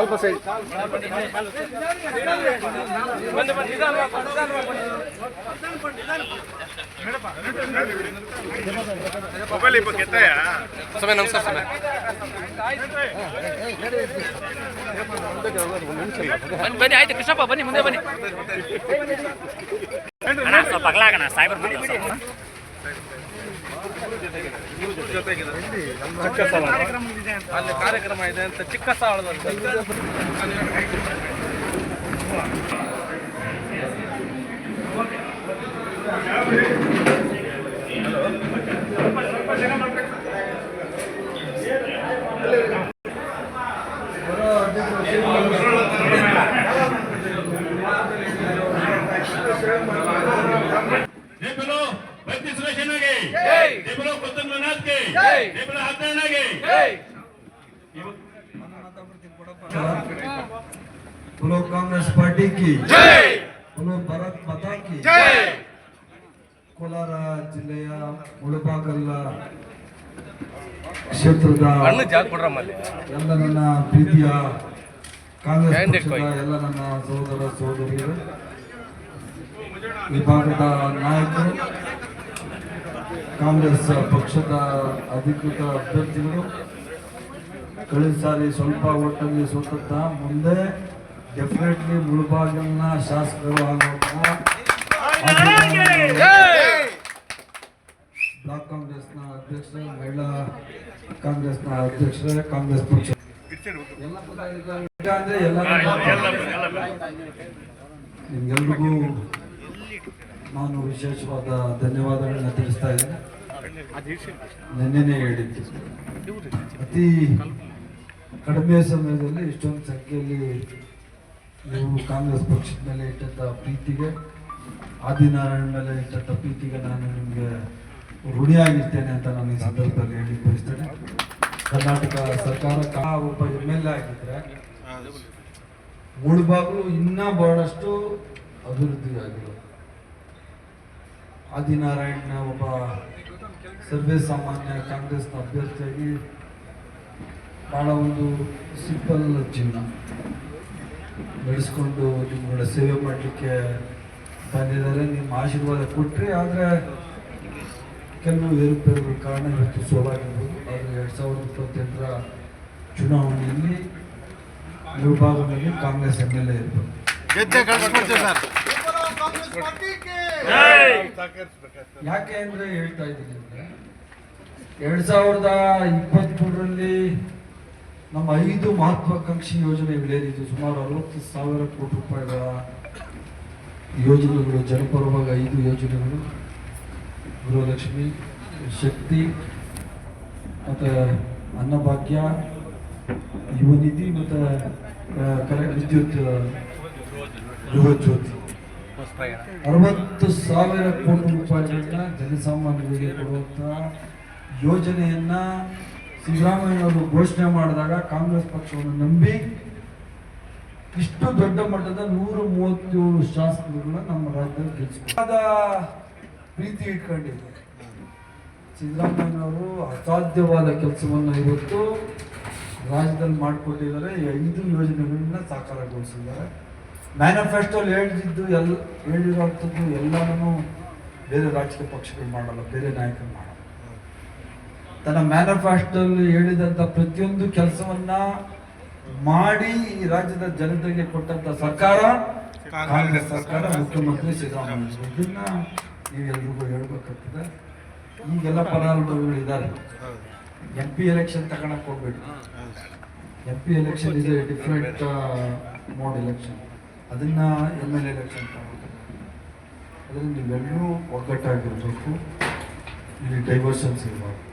ನಾವು ಹೇಳೋದು ಮೊಬೈಲ್ ಸ್ವಲ್ಪ ಕೆಲ್ಸ ಮಾಡ್ಕೊಡ್ತೀವಿ. ಸಮಯ ನಮಸ್ಕಾರ ಸಮಯ ಬನ್ನಿ ಆಯ್ತು ಕೃಷ್ಣಪ್ಪ ಬನ್ನಿ ಮುಂದೆ ಬನ್ನಿ ಸ್ವಲ್ಪ ಅಗಲಾಗಣ ಸಾಯ್ಬರ್ ಬನ್ನಿ ಸ್ವಲ್ಪ. ಅಲ್ಲಿ ಕಾರ್ಯಕ್ರಮ ಇದೆ ಅಂತ ಚಿಕ್ಕ ಸಾಳದಲ್ಲಿ भक्ति सुरेशन के जय बोलो कुतुब नाथ के जय बोलो हसनैन के बोलो कांग्रेस पार्टी की बोलो ಭಾರತ್ ಮಾತಾ ಕಿ ಕೋಲಾರ ಜಿಲ್ಲೆಯ ಮುಳಬಾಗಲ್ಲ ಕ್ಷೇತ್ರದ ಹಣ್ಣು ಜಾಗ ಕೊಡ್ರಮ್ಮ ಅಲ್ಲಿ ಎಲ್ಲ ನನ್ನ ಪ್ರೀತಿಯ ಕಾಂಗ್ರೆಸ್ ಏನ್ ಪಕ್ಷದ ಕೊಯ್? ಎಲ್ಲ ನನ್ನ ಸಹೋದರ ಸಹೋದರಿಯರು ಈ ಭಾಗದ ನಾಯಕರು ಕಾಂಗ್ರೆಸ್ ಪಕ್ಷದ ಅಧಿಕೃತ ಅಭ್ಯರ್ಥಿಗಳು, ಕಳೆದ ಸಾರಿ ಸ್ವಲ್ಪ ಒಟ್ಟಲ್ಲಿ ಸೋತದ್ದ ಮುಂದೆ ಡೆಫಿನೆಟ್ಲಿ ಮುಳುಬಾಗಿಲಿನ ಶಾಸಕರು ಬ್ಲಾಕ್ ಕಾಂಗ್ರೆಸ್ನ ಅಧ್ಯಕ್ಷರೇ ಮಹಿಳಾ ಕಾಂಗ್ರೆಸ್ನ ಅಧ್ಯಕ್ಷರೇ ಕಾಂಗ್ರೆಸ್ ಪಕ್ಷ. ನಿಮ್ಗೆಲ್ರಿಗೂ ನಾನು ವಿಶೇಷವಾದ ಧನ್ಯವಾದಗಳನ್ನ ತಿಳಿಸ್ತಾ ಇದ್ದೇನೆ. ನಿನ್ನೆನೇ ಹೇಳಿದ್ದು ಅತಿ ಕಡಿಮೆ ಸಮಯದಲ್ಲಿ ಇಷ್ಟೊಂದು ಸಂಖ್ಯೆಯಲ್ಲಿ ನೀವು ಕಾಂಗ್ರೆಸ್ ಪಕ್ಷದ ಮೇಲೆ ಇಟ್ಟಂತ ಪ್ರೀತಿಗೆ ಆದಿನಾರಾಯಣ ಮೇಲೆ ಇಟ್ಟಂತ ಪ್ರೀತಿಗೆ ನಾನು ನಿಮಗೆ ಋಣಿಯಾಗಿರ್ತೇನೆ ಅಂತ ನಾನು ಈ ಸಂದರ್ಭದಲ್ಲಿ ಹೇಳಿ ಬಯಸ್ತೇನೆ ಕರ್ನಾಟಕ ಸರ್ಕಾರ ಒಬ್ಬ ಎಂ ಎಲ್ ಎ ಆಗಿದ್ರೆ ಮುಳುಬಾಗ್ಲು ಇನ್ನೂ ಬಹಳಷ್ಟು ಅಭಿವೃದ್ಧಿ ಆಗಿರೋದು ಆದಿನಾರಾಯಣ ಒಬ್ಬ ಸರ್ವೇ ಸಾಮಾನ್ಯ ಕಾಂಗ್ರೆಸ್ನ ಅಭ್ಯರ್ಥಿಯಾಗಿ ಬಹಳ ಒಂದು ಸಿಂಪಲ್ ಜೀವನ ನಡೆಸ್ಕೊಂಡು ನಿಮ್ಮಗಳ ಸೇವೆ ಮಾಡಲಿಕ್ಕೆ ಬಂದಿದ್ದಾರೆ. ನಿಮ್ಮ ಆಶೀರ್ವಾದ ಕೊಟ್ಟರೆ ಆದರೆ ಕೆಲವು ಏರುಪೇರುಗಳ ಕಾರಣ ಇವತ್ತು ಸೋಲಾಗಿರ್ಬೋದು. ಆದರೆ ಎರಡು ಸಾವಿರದ ಇಪ್ಪತ್ತೆಂಟರ ಚುನಾವಣೆಯಲ್ಲಿ ವಿಭಾಗದಲ್ಲಿ ಕಾಂಗ್ರೆಸ್ ಎಂ ಎಲ್ ಎ ಇರ್ಬೋದು. ಯಾಕೆ ಅಂದರೆ ಹೇಳ್ತಾ ಇದ್ದೀನಿ ಅಂದ್ರೆ ಎರಡ್ ಸಾವಿರದ ಇಪ್ಪತ್ಮೂರರಲ್ಲಿ ನಮ್ಮ ಐದು ಮಹತ್ವಾಕಾಂಕ್ಷಿ ಯೋಜನೆಗಳೇನಿದೆ ಸುಮಾರು ಅರವತ್ತು ಸಾವಿರ ಕೋಟಿ ರೂಪಾಯಿಗಳ ಯೋಜನೆಗಳು, ಜನಪರವಾಗಿ ಐದು ಯೋಜನೆಗಳು. ಗೃಹಲಕ್ಷ್ಮಿ, ಶಕ್ತಿ, ಮತ್ತು ಅನ್ನಭಾಗ್ಯ ಯುವ ನಿಧಿ ಮತ್ತು ಕರೆ, ವಿದ್ಯುತ್ ಗೃಹ ಜ್ಯೋತಿ ಅರವತ್ತು ಸಾವಿರ ಕೋಟಿ ರೂಪಾಯಿಗಳನ್ನ ಜನಸಾಮಾನ್ಯರಿಗೆ ಕೊಡುವಂತಹ ಯೋಜನೆಯನ್ನ ಸಿದ್ದರಾಮಯ್ಯನವರು ಘೋಷಣೆ ಮಾಡಿದಾಗ ಕಾಂಗ್ರೆಸ್ ಪಕ್ಷವನ್ನು ನಂಬಿ ಇಷ್ಟು ದೊಡ್ಡ ಮಟ್ಟದ ನೂರ ಮೂವತ್ತೇಳು ಶಾಸಕರುಗಳನ್ನ ನಮ್ಮ ರಾಜ್ಯದಲ್ಲಿ ಗೆಲ್ಲಿಸಿದ ಪ್ರೀತಿ ಇಟ್ಕೊಂಡಿದ್ದಾರೆ ಸಿದ್ದರಾಮಯ್ಯನವರು ಅಸಾಧ್ಯವಾದ ಕೆಲಸವನ್ನು ಇವತ್ತು ರಾಜ್ಯದಲ್ಲಿ ಮಾಡಿಕೊಟ್ಟಿದ್ದಾರೆ. ಐದು ಯೋಜನೆಗಳನ್ನ ಸಾಕಾರಗೊಳಿಸಿದ್ದಾರೆ. ಮ್ಯಾನಿಫೆಸ್ಟೋಲ್ಲಿ ಹೇಳಿದ್ದು ಎಲ್ಲ ಹೇಳಿರುವಂಥದ್ದು ಎಲ್ಲವನ್ನೂ ಬೇರೆ ರಾಜಕೀಯ ಪಕ್ಷಗಳು ಮಾಡಲ್ಲ, ಬೇರೆ ನಾಯಕರು ಮಾಡಲ್ಲ. ತನ್ನ ಮ್ಯಾನಿಫೆಸ್ಟೋಲ್ಲಿ ಹೇಳಿದಂಥ ಪ್ರತಿಯೊಂದು ಕೆಲಸವನ್ನ ಮಾಡಿ ಈ ರಾಜ್ಯದ ಜನತೆಗೆ ಕೊಟ್ಟಂತ ಸರ್ಕಾರ, ಕಾಂಗ್ರೆಸ್ ಸರ್ಕಾರ, ಮುಖ್ಯಮಂತ್ರಿ ಸಿದ್ದರಾಮಯ್ಯ. ಇದನ್ನ ಹೇಳ್ಬೇಕಾಗ್ತದೆ. ಈಗೆಲ್ಲ ಫಲಾನುಭವಿಗಳು ಇದ್ದಾರೆ. ಎಂ ಪಿ ಎಲೆಕ್ಷನ್ ತಗೊಳಕ್ ಹೋಗ್ಬೇಡಿ ಎಂ ಪಿ ಎಲೆಕ್ಷನ್ ಇದೆ ಡಿಫ್ರೆಂಟ್ ಮೋಡ್ ಎಲೆಕ್ಷನ್ ಅದನ್ನ ಎಂ ಎಲ್ ಎಲೆಕ್ಷನ್ ಅದರಿಂದ ನೀವೆಲ್ಲರೂ ಒಗ್ಗಟ್ಟಾಗಿರ್ಬೇಕು. ಇಲ್ಲಿ ಡೈವರ್ಷನ್ಸ್ ಇರಬಾರ್ದು.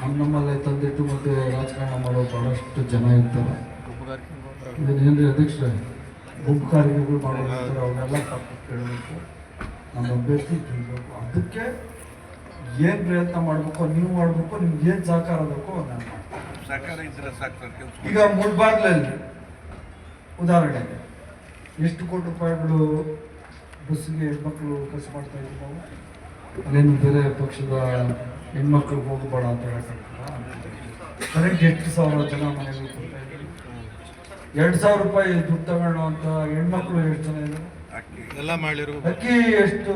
ನಮ್ಮ ನಮ್ಮಲ್ಲೇ ತಂದಿಟ್ಟು ಮತ್ತೆ ರಾಜಕಾರಣ ಮಾಡೋ ಬಹಳಷ್ಟು ಜನ ಇರ್ತಾರೆ. ಇದನ್ನೇನ್ರಿ ಅಧ್ಯಕ್ಷರೇ? ಗುಂಪು ಕಾರ್ಯಗಳು ಮಾಡೋದು ಅವನ್ನೆಲ್ಲ ತಪ್ಪು ಕೇಳಬೇಕು ನಮ್ಮ ಅಭ್ಯರ್ಥಿ ತಿಳ್ಬೇಕು. ಅದಕ್ಕೆ ಏನು ಪ್ರಯತ್ನ ಮಾಡಬೇಕು ನೀವು ಮಾಡಬೇಕು ನಿಮ್ಗೆ ಏನು ಸಹಕಾರ ಬೇಕು ನಾನು ಮಾಡ್ತೀನಿ ಈಗ ಮುಳ್ಬಾಗ್ಲಲ್ಲಿ ಉದಾಹರಣೆಗೆ ಎಷ್ಟು ಕೋಟಿ ರೂಪಾಯಿಗಳು ಬಸ್ಸಿಗೆ ಮಕ್ಕಳು ಖರ್ಚು ಮಾಡ್ತಾ ಇದ್ದೀವಿ ನಾವು ಅಲ್ಲೇನು ಬೇರೆ ಪಕ್ಷದ ಹೆಣ್ಮಕ್ಳು ಹೋಗಬೇಡ ಅಂತ ಹೇಳ್ತಾರೆ ಕರೆಕ್ಟ್ ಎಷ್ಟು ಸಾವಿರ ಜನ ಮನೆಗಳು ಕೊಡ್ತಾ ಇದ್ದೀವಿ ಎರಡು ಸಾವಿರ ರೂಪಾಯಿ ದುಡ್ಡು ತಗೊಳ್ಳೋ ಅಂತ ಹೆಣ್ಮಕ್ಳು ಎಷ್ಟು ಜನ ಇದ್ದಾರೆ? ಎಲ್ಲ ಮಾಡಿರು ಅಕ್ಕಿ ಎಷ್ಟು?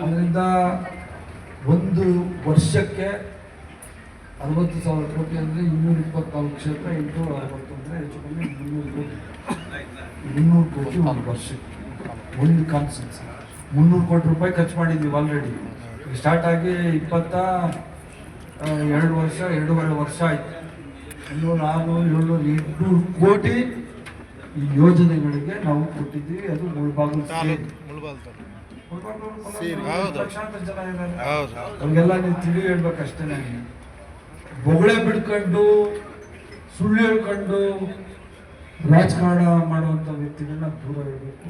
ಅದರಿಂದ ಒಂದು ವರ್ಷಕ್ಕೆ ಅರವತ್ತು ಸಾವಿರ ಕೋಟಿ ಅಂದರೆ ಇನ್ನೂರ ಇಪ್ಪತ್ನಾಲ್ಕು ಕ್ಷೇತ್ರ ಎಂಟು ಅರವತ್ತು ಅಂದರೆ ಹೆಚ್ಚು ಕಮ್ಮಿ ಮುನ್ನೂರು ಕೋಟಿ. ಮುನ್ನೂರು ಕೋಟಿ ಒಂದು ವರ್ಷಕ್ಕೆ. ಒಂದು ಕಾನ್ಸೆನ್ಸ್. ಮುನ್ನೂರು ಕೋಟಿ ರೂಪಾಯಿ ಖರ್ಚು ಮಾಡಿದ್ದೀವಿ ಆಲ್ರೆಡಿ ಸ್ಟಾರ್ಟ್ ಆಗಿ ಇಪ್ಪತ್ತ ಎರಡು ವರ್ಷ ಎರಡೂವರೆ ವರ್ಷ ಆಯಿತು. ಇನ್ನೂರು ಆರುನೂರು ಏಳ್ನೂರು ಎಂಟುನೂರು ಕೋಟಿ ಈ ಯೋಜನೆಗಳಿಗೆ ನಾವು ಕೊಟ್ಟಿದ್ದೀವಿ. ಅದು ಮುಳ್ಬಾಗಿಲು. ಲಕ್ಷಾಂತರ ಜನ ಇದ್ದಾರೆ. ಅವ್ರಿಗೆಲ್ಲ ನೀವು ತಿಳಿ ಹೇಳ್ಬೇಕಷ್ಟೇ ನನಗೆ. ಬೊಗಳೆ ಬಿಡ್ಕೊಂಡು ಸುಳ್ಳು ಹೇಳ್ಕೊಂಡು ರಾಜಕಾರಣ ಮಾಡುವಂಥ ವ್ಯಕ್ತಿಗಳನ್ನ ದೂರ ಇರಬೇಕು